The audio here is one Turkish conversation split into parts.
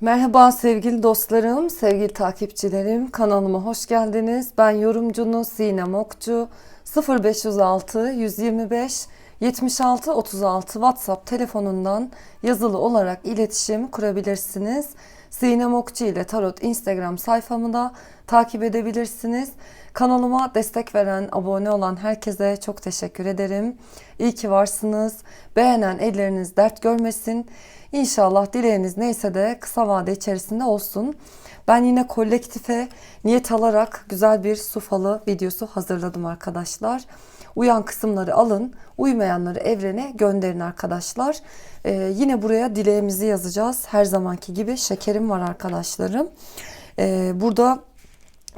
Merhaba sevgili dostlarım, sevgili takipçilerim. Kanalıma hoş geldiniz. Ben yorumcunuz Sinem Okçu. 0506 125 76 36 WhatsApp telefonundan yazılı olarak iletişim kurabilirsiniz. Sinem Okçu ile Tarot Instagram sayfamı da takip edebilirsiniz. Kanalıma destek veren, abone olan herkese çok teşekkür ederim. İyi ki varsınız. Beğenen elleriniz dert görmesin. İnşallah dileğiniz neyse de kısa vade içerisinde olsun. Ben yine kolektife niyet alarak güzel bir su falı videosu hazırladım arkadaşlar. Uyan kısımları alın, uymayanları evrene gönderin arkadaşlar. Ee, yine buraya dileğimizi yazacağız. Her zamanki gibi şekerim var arkadaşlarım. Ee, burada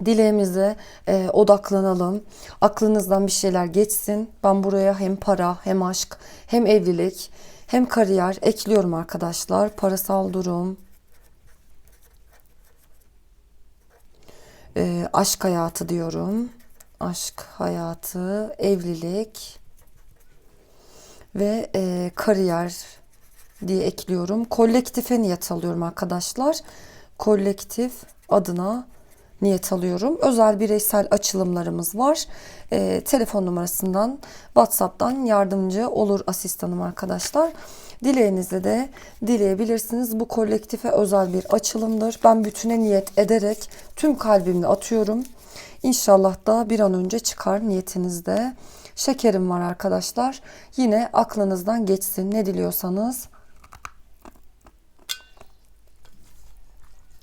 dileğimize e, odaklanalım. Aklınızdan bir şeyler geçsin. Ben buraya hem para, hem aşk, hem evlilik, hem kariyer ekliyorum arkadaşlar. Parasal durum, e, aşk hayatı diyorum. Aşk hayatı, evlilik ve e, kariyer diye ekliyorum. Kolektife niyet alıyorum arkadaşlar. Kolektif adına niyet alıyorum. Özel bireysel açılımlarımız var. E, telefon numarasından, WhatsApp'tan yardımcı olur asistanım arkadaşlar. Dileğinizle de dileyebilirsiniz. Bu kolektife özel bir açılımdır. Ben bütüne niyet ederek tüm kalbimle atıyorum. İnşallah da bir an önce çıkar niyetinizde. Şekerim var arkadaşlar. Yine aklınızdan geçsin ne diliyorsanız.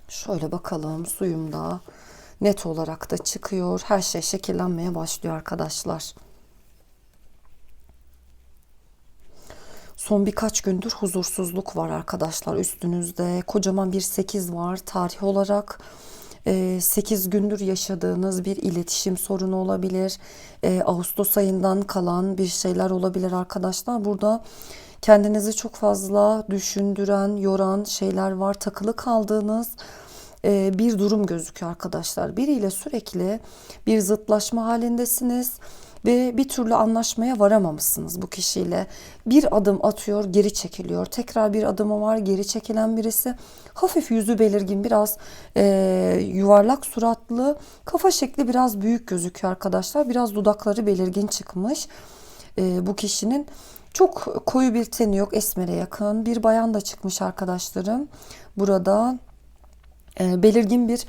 Şöyle bakalım suyumda net olarak da çıkıyor. Her şey şekillenmeye başlıyor arkadaşlar. Son birkaç gündür huzursuzluk var arkadaşlar üstünüzde. Kocaman bir 8 var tarih olarak. 8 gündür yaşadığınız bir iletişim sorunu olabilir. Ağustos ayından kalan bir şeyler olabilir arkadaşlar. Burada kendinizi çok fazla düşündüren, yoran şeyler var. Takılı kaldığınız bir durum gözüküyor arkadaşlar. Biriyle sürekli bir zıtlaşma halindesiniz ve bir türlü anlaşmaya varamamışsınız bu kişiyle. Bir adım atıyor, geri çekiliyor. Tekrar bir adımı var, geri çekilen birisi. Hafif yüzü belirgin, biraz e, yuvarlak suratlı, kafa şekli biraz büyük gözüküyor arkadaşlar. Biraz dudakları belirgin çıkmış e, bu kişinin. Çok koyu bir teni yok, esmere yakın. Bir bayan da çıkmış arkadaşlarım. Burada e, belirgin bir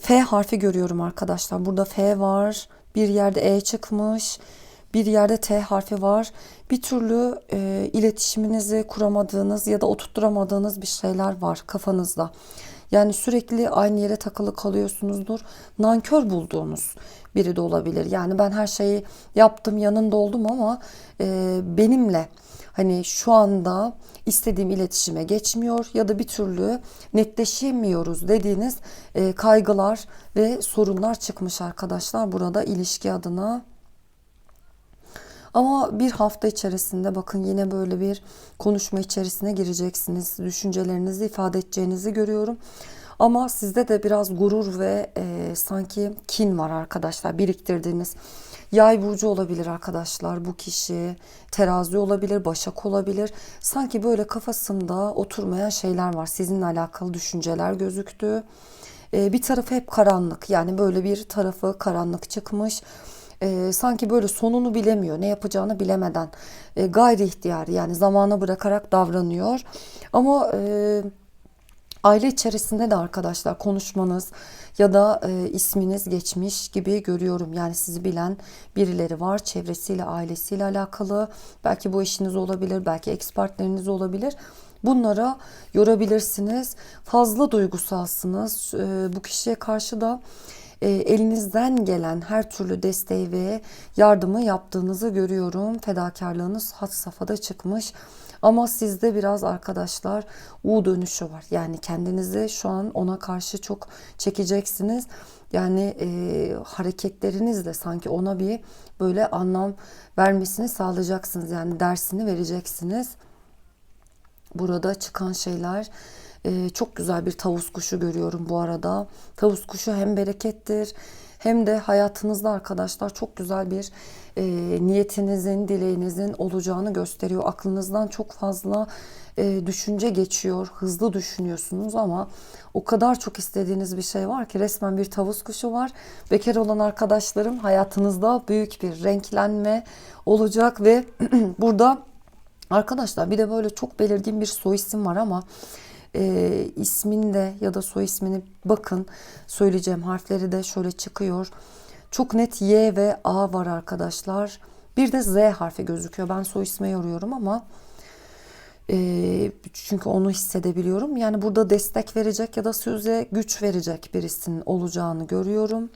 F harfi görüyorum arkadaşlar. Burada F var. Bir yerde E çıkmış. Bir yerde T harfi var. Bir türlü e, iletişiminizi kuramadığınız ya da oturtturamadığınız bir şeyler var kafanızda. Yani sürekli aynı yere takılı kalıyorsunuzdur. Nankör bulduğunuz biri de olabilir. Yani ben her şeyi yaptım, yanında oldum ama e, benimle hani şu anda istediğim iletişime geçmiyor ya da bir türlü netleşemiyoruz dediğiniz e, kaygılar ve sorunlar çıkmış arkadaşlar burada ilişki adına. Ama bir hafta içerisinde bakın yine böyle bir konuşma içerisine gireceksiniz. Düşüncelerinizi ifade edeceğinizi görüyorum. Ama sizde de biraz gurur ve e, sanki kin var arkadaşlar biriktirdiğiniz. Yay burcu olabilir arkadaşlar bu kişi. Terazi olabilir, başak olabilir. Sanki böyle kafasında oturmayan şeyler var. Sizinle alakalı düşünceler gözüktü. E, bir tarafı hep karanlık. Yani böyle bir tarafı karanlık çıkmış. E, sanki böyle sonunu bilemiyor. Ne yapacağını bilemeden. E, gayri ihtiyar yani zamana bırakarak davranıyor. Ama... E, Aile içerisinde de arkadaşlar konuşmanız ya da e, isminiz geçmiş gibi görüyorum. Yani sizi bilen birileri var çevresiyle, ailesiyle alakalı. Belki bu eşiniz olabilir, belki ex partneriniz olabilir. Bunlara yorabilirsiniz. Fazla duygusalsınız. E, bu kişiye karşı da e, elinizden gelen her türlü desteği ve yardımı yaptığınızı görüyorum. Fedakarlığınız hat safhada çıkmış. Ama sizde biraz arkadaşlar U dönüşü var. Yani kendinizi şu an ona karşı çok çekeceksiniz. Yani e, hareketlerinizle sanki ona bir böyle anlam vermesini sağlayacaksınız. Yani dersini vereceksiniz. Burada çıkan şeyler e, çok güzel bir tavus kuşu görüyorum bu arada. Tavus kuşu hem berekettir hem de hayatınızda arkadaşlar çok güzel bir e, niyetinizin, dileğinizin olacağını gösteriyor. Aklınızdan çok fazla e, düşünce geçiyor, hızlı düşünüyorsunuz ama o kadar çok istediğiniz bir şey var ki resmen bir tavus kuşu var. Bekar olan arkadaşlarım hayatınızda büyük bir renklenme olacak ve burada arkadaşlar bir de böyle çok belirgin bir soy isim var ama e, isminde ya da soy ismini bakın söyleyeceğim harfleri de şöyle çıkıyor. Çok net Y ve A var arkadaşlar. Bir de Z harfi gözüküyor. Ben soy isme yoruyorum ama e, çünkü onu hissedebiliyorum. Yani burada destek verecek ya da söze güç verecek birisinin olacağını görüyorum.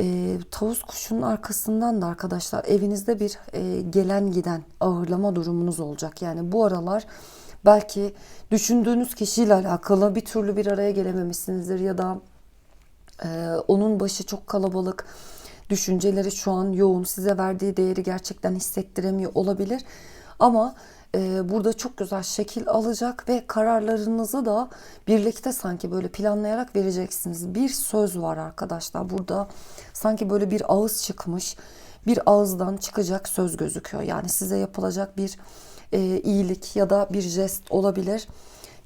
E, tavus kuşunun arkasından da arkadaşlar evinizde bir e, gelen giden ağırlama durumunuz olacak. Yani bu aralar belki düşündüğünüz kişiyle alakalı bir türlü bir araya gelememişsinizdir ya da ee, onun başı çok kalabalık. Düşünceleri şu an yoğun. Size verdiği değeri gerçekten hissettiremiyor olabilir. Ama e, burada çok güzel şekil alacak ve kararlarınızı da birlikte sanki böyle planlayarak vereceksiniz. Bir söz var arkadaşlar. Burada sanki böyle bir ağız çıkmış. Bir ağızdan çıkacak söz gözüküyor. Yani size yapılacak bir e, iyilik ya da bir jest olabilir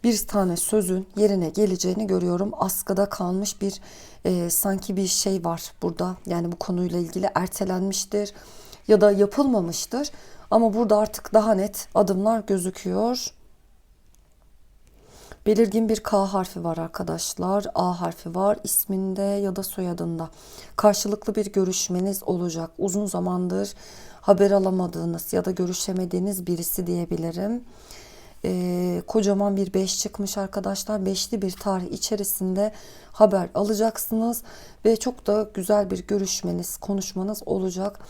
bir tane sözün yerine geleceğini görüyorum. Askıda kalmış bir e, sanki bir şey var burada. Yani bu konuyla ilgili ertelenmiştir ya da yapılmamıştır. Ama burada artık daha net adımlar gözüküyor. Belirgin bir K harfi var arkadaşlar. A harfi var isminde ya da soyadında. Karşılıklı bir görüşmeniz olacak. Uzun zamandır haber alamadığınız ya da görüşemediğiniz birisi diyebilirim e, kocaman bir beş çıkmış arkadaşlar. Beşli bir tarih içerisinde haber alacaksınız ve çok da güzel bir görüşmeniz, konuşmanız olacak.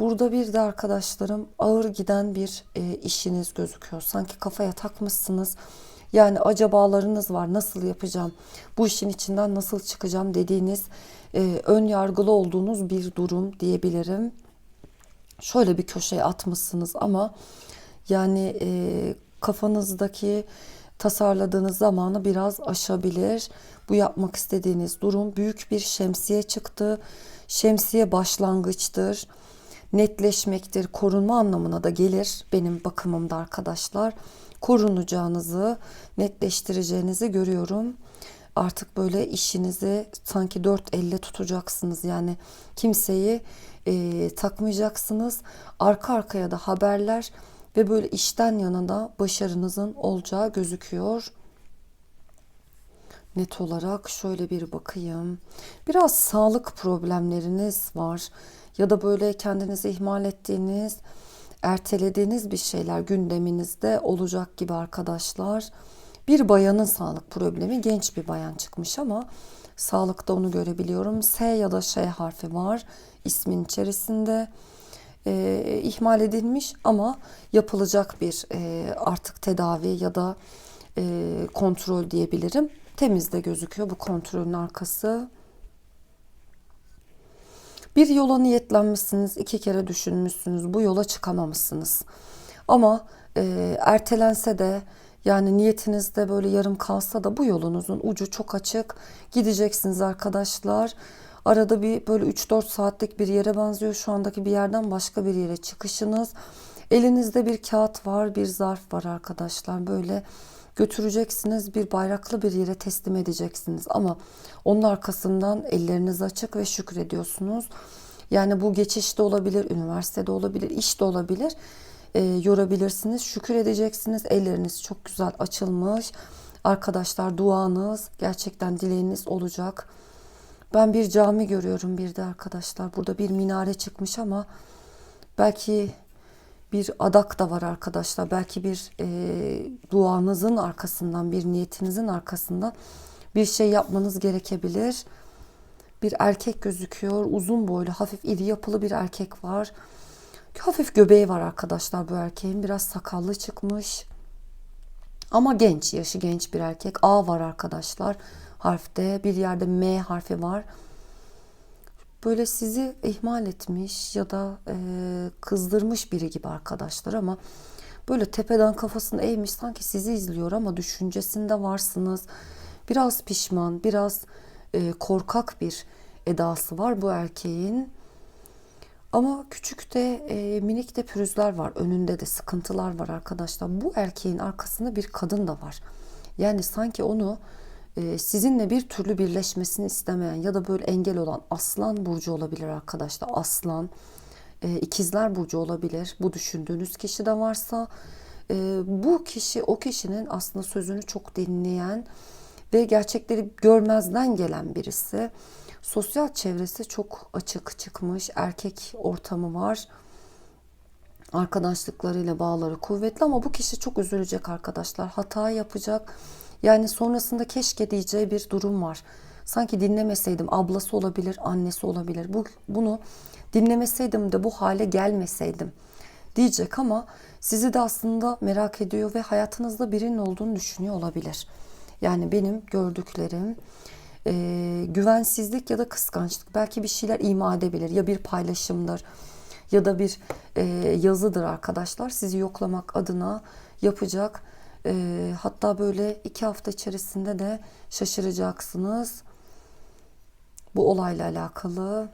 Burada bir de arkadaşlarım ağır giden bir e, işiniz gözüküyor. Sanki kafaya takmışsınız. Yani acabalarınız var. Nasıl yapacağım? Bu işin içinden nasıl çıkacağım dediğiniz e, ön yargılı olduğunuz bir durum diyebilirim. Şöyle bir köşeye atmışsınız ama yani e, kafanızdaki tasarladığınız zamanı biraz aşabilir. Bu yapmak istediğiniz durum büyük bir şemsiye çıktı. Şemsiye başlangıçtır. Netleşmektir, korunma anlamına da gelir benim bakımımda arkadaşlar. Korunacağınızı, netleştireceğinizi görüyorum. Artık böyle işinizi sanki dört elle tutacaksınız. Yani kimseyi e, takmayacaksınız. Arka arkaya da haberler ve böyle işten yana da başarınızın olacağı gözüküyor. Net olarak şöyle bir bakayım. Biraz sağlık problemleriniz var ya da böyle kendinizi ihmal ettiğiniz, ertelediğiniz bir şeyler gündeminizde olacak gibi arkadaşlar. Bir bayanın sağlık problemi genç bir bayan çıkmış ama sağlıkta onu görebiliyorum. S ya da Ş harfi var ismin içerisinde e, ihmal edilmiş ama yapılacak bir e, artık tedavi ya da e, kontrol diyebilirim. Temiz de gözüküyor bu kontrolün arkası. Bir yola niyetlenmişsiniz, iki kere düşünmüşsünüz, bu yola çıkamamışsınız. Ama e, ertelense de yani niyetinizde böyle yarım kalsa da bu yolunuzun ucu çok açık. Gideceksiniz arkadaşlar. Arada bir böyle 3-4 saatlik bir yere benziyor. Şu andaki bir yerden başka bir yere çıkışınız. Elinizde bir kağıt var, bir zarf var arkadaşlar. Böyle götüreceksiniz bir bayraklı bir yere teslim edeceksiniz. Ama onun arkasından elleriniz açık ve şükrediyorsunuz. Yani bu geçişte olabilir, üniversitede olabilir, işte olabilir. E, yorabilirsiniz, şükür edeceksiniz. Elleriniz çok güzel açılmış. Arkadaşlar duanız, gerçekten dileğiniz olacak. Ben bir cami görüyorum bir de arkadaşlar. Burada bir minare çıkmış ama belki bir adak da var arkadaşlar. Belki bir e, duanızın arkasından, bir niyetinizin arkasından bir şey yapmanız gerekebilir. Bir erkek gözüküyor. Uzun boylu, hafif iri yapılı bir erkek var. Hafif göbeği var arkadaşlar bu erkeğin. Biraz sakallı çıkmış. Ama genç, yaşı genç bir erkek. A var arkadaşlar harfte. Bir yerde M harfi var. Böyle sizi ihmal etmiş ya da e, kızdırmış biri gibi arkadaşlar ama böyle tepeden kafasını eğmiş sanki sizi izliyor ama düşüncesinde varsınız. Biraz pişman, biraz e, korkak bir edası var bu erkeğin. Ama küçük de e, minik de pürüzler var. Önünde de sıkıntılar var arkadaşlar. Bu erkeğin arkasında bir kadın da var. Yani sanki onu sizinle bir türlü birleşmesini istemeyen ya da böyle engel olan aslan burcu olabilir arkadaşlar. Aslan, e, ikizler burcu olabilir. Bu düşündüğünüz kişi de varsa e, bu kişi o kişinin aslında sözünü çok dinleyen ve gerçekleri görmezden gelen birisi. Sosyal çevresi çok açık çıkmış. Erkek ortamı var. Arkadaşlıklarıyla bağları kuvvetli ama bu kişi çok üzülecek arkadaşlar. Hata yapacak. Yani sonrasında keşke diyeceği bir durum var. Sanki dinlemeseydim ablası olabilir, annesi olabilir. Bu bunu dinlemeseydim de bu hale gelmeseydim diyecek ama sizi de aslında merak ediyor ve hayatınızda birinin olduğunu düşünüyor olabilir. Yani benim gördüklerim e, güvensizlik ya da kıskançlık belki bir şeyler ima edebilir ya bir paylaşımdır ya da bir e, yazıdır arkadaşlar sizi yoklamak adına yapacak e, hatta böyle iki hafta içerisinde de şaşıracaksınız. Bu olayla alakalı.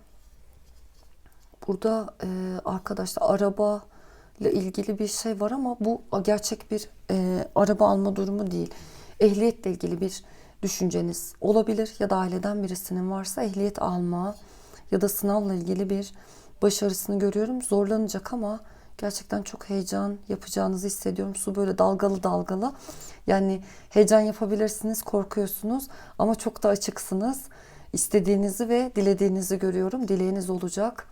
Burada e, arkadaşlar araba ile ilgili bir şey var ama bu gerçek bir e, araba alma durumu değil. Ehliyetle ilgili bir düşünceniz olabilir ya da aileden birisinin varsa ehliyet alma ya da sınavla ilgili bir başarısını görüyorum. Zorlanacak ama gerçekten çok heyecan yapacağınızı hissediyorum. Su böyle dalgalı dalgalı. Yani heyecan yapabilirsiniz, korkuyorsunuz ama çok da açıksınız. İstediğinizi ve dilediğinizi görüyorum. Dileğiniz olacak.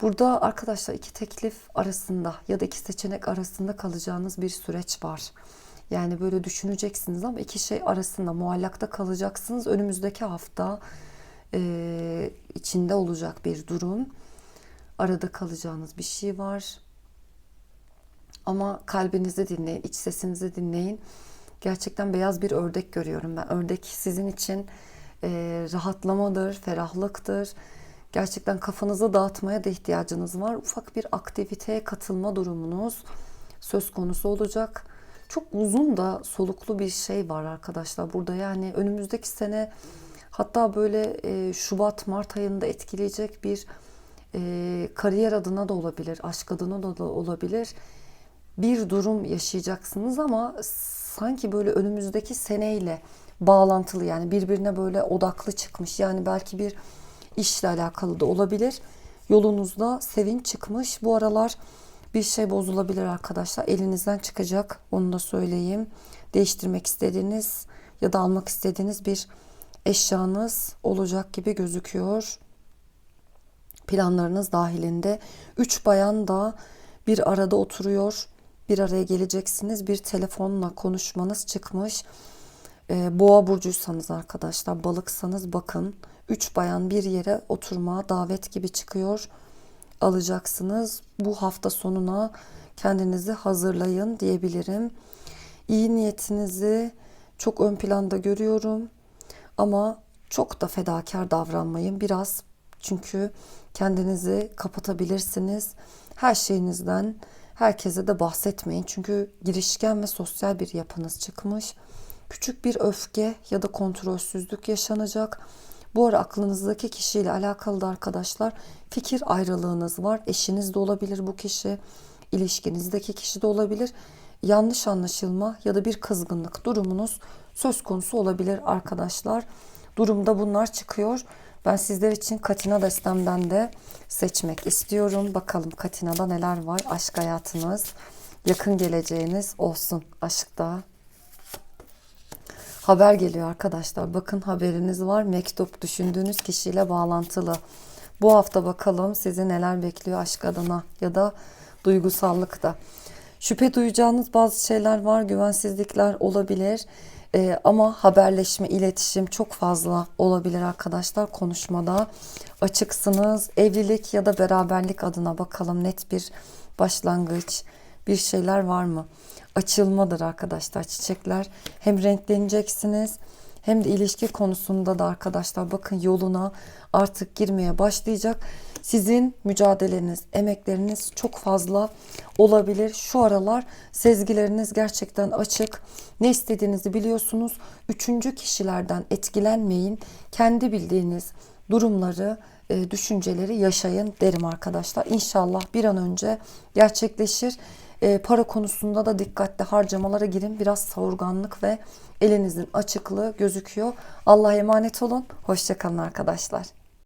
Burada arkadaşlar iki teklif arasında ya da iki seçenek arasında kalacağınız bir süreç var. Yani böyle düşüneceksiniz ama iki şey arasında muallakta kalacaksınız. Önümüzdeki hafta e, içinde olacak bir durum. Arada kalacağınız bir şey var. Ama kalbinizi dinleyin, iç sesinizi dinleyin. Gerçekten beyaz bir ördek görüyorum ben. Ördek sizin için e, rahatlamadır, ferahlıktır. Gerçekten kafanızı dağıtmaya da ihtiyacınız var. Ufak bir aktiviteye katılma durumunuz söz konusu olacak çok uzun da soluklu bir şey var arkadaşlar burada. Yani önümüzdeki sene hatta böyle e, Şubat Mart ayında etkileyecek bir e, kariyer adına da olabilir, aşk adına da, da olabilir. Bir durum yaşayacaksınız ama sanki böyle önümüzdeki seneyle bağlantılı yani birbirine böyle odaklı çıkmış. Yani belki bir işle alakalı da olabilir. Yolunuzda sevinç çıkmış. Bu aralar bir şey bozulabilir arkadaşlar. Elinizden çıkacak. Onu da söyleyeyim. Değiştirmek istediğiniz ya da almak istediğiniz bir eşyanız olacak gibi gözüküyor. Planlarınız dahilinde. Üç bayan da bir arada oturuyor. Bir araya geleceksiniz. Bir telefonla konuşmanız çıkmış. Ee, boğa burcuysanız arkadaşlar, balıksanız bakın. Üç bayan bir yere oturma davet gibi çıkıyor alacaksınız. Bu hafta sonuna kendinizi hazırlayın diyebilirim. İyi niyetinizi çok ön planda görüyorum. Ama çok da fedakar davranmayın biraz. Çünkü kendinizi kapatabilirsiniz. Her şeyinizden herkese de bahsetmeyin. Çünkü girişken ve sosyal bir yapınız çıkmış. Küçük bir öfke ya da kontrolsüzlük yaşanacak. Bu ara aklınızdaki kişiyle alakalı da arkadaşlar fikir ayrılığınız var. Eşiniz de olabilir bu kişi, ilişkinizdeki kişi de olabilir. Yanlış anlaşılma ya da bir kızgınlık durumunuz söz konusu olabilir arkadaşlar. Durumda bunlar çıkıyor. Ben sizler için Katina destemden de seçmek istiyorum. Bakalım Katina'da neler var? Aşk hayatınız, yakın geleceğiniz olsun aşkta. Haber geliyor arkadaşlar. Bakın haberiniz var. Mektup düşündüğünüz kişiyle bağlantılı. Bu hafta bakalım sizi neler bekliyor aşk adına ya da duygusallıkta. Şüphe duyacağınız bazı şeyler var. Güvensizlikler olabilir. Ee, ama haberleşme, iletişim çok fazla olabilir arkadaşlar konuşmada. Açıksınız. Evlilik ya da beraberlik adına bakalım net bir başlangıç, bir şeyler var mı? açılmadır arkadaşlar çiçekler. Hem renkleneceksiniz hem de ilişki konusunda da arkadaşlar bakın yoluna artık girmeye başlayacak. Sizin mücadeleniz, emekleriniz çok fazla olabilir. Şu aralar sezgileriniz gerçekten açık. Ne istediğinizi biliyorsunuz. Üçüncü kişilerden etkilenmeyin. Kendi bildiğiniz, durumları, e, düşünceleri yaşayın derim arkadaşlar. İnşallah bir an önce gerçekleşir. E, para konusunda da dikkatli harcamalara girin. Biraz savurganlık ve elinizin açıklığı gözüküyor. Allah'a emanet olun. Hoşçakalın arkadaşlar.